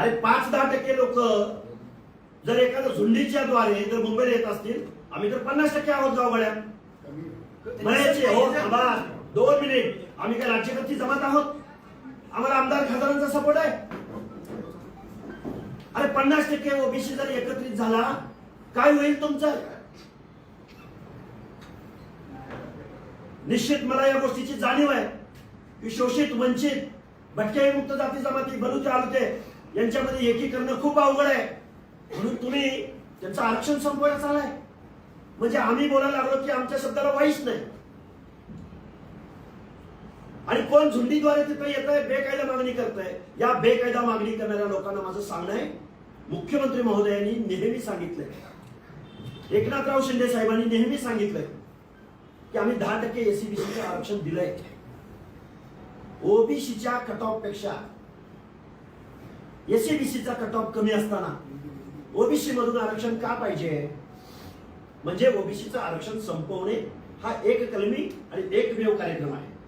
अरे पाच दहा टक्के लोक जर एखाद्या झुंडीच्या द्वारे जर मुंबईला येत असतील आम्ही तर पन्नास टक्के आहोत गावगड्या म्हणायचे हो थांबा दोन मिनिट. आम्ही काय राज्यकर्ती जमात आहोत? आम्हाला आमदार खासदारांचा सपोर्ट आहे. अरे पन्नास टक्के ओबीसी जर एकत्रित झाला काय होईल तुमचं? निश्चित मला या गोष्टीची जाणीव आहे. की शोषित वंचित भटके मुक्त जाती जमाती बलुते आलते. यांच्यामध्ये एकीकरण खूप अवघड आहे. म्हणून तुम्ही त्यांचं आरक्षण संपवायला चाललाय. म्हणजे आम्ही बोलायला लागलो की आमच्या शब्दाला वाईच नाही. आणि कोण झुंडीद्वारे तिथे येत आहे बेकायदा मागणी करत आहे या बेकायदा मागणी करणाऱ्या लोकांना माझं सांगणं आहे. मुख्यमंत्री महोदयांनी नेहमी सांगितलंय. एकनाथराव शिंदे साहेबांनी नेहमी सांगितलंय की आम्ही दहा टक्के एसीबीसीचं आरक्षण दिलंय. ओबीसीच्या कट ऑफपेक्षा एसीबीसीचा कट ऑफ कमी असताना ओबीसी मधून आरक्षण का पाहिजे? म्हणजे ओबीसीचं आरक्षण संपवणे हा एक कलमी आणि एकमेव कार्यक्रम आहे.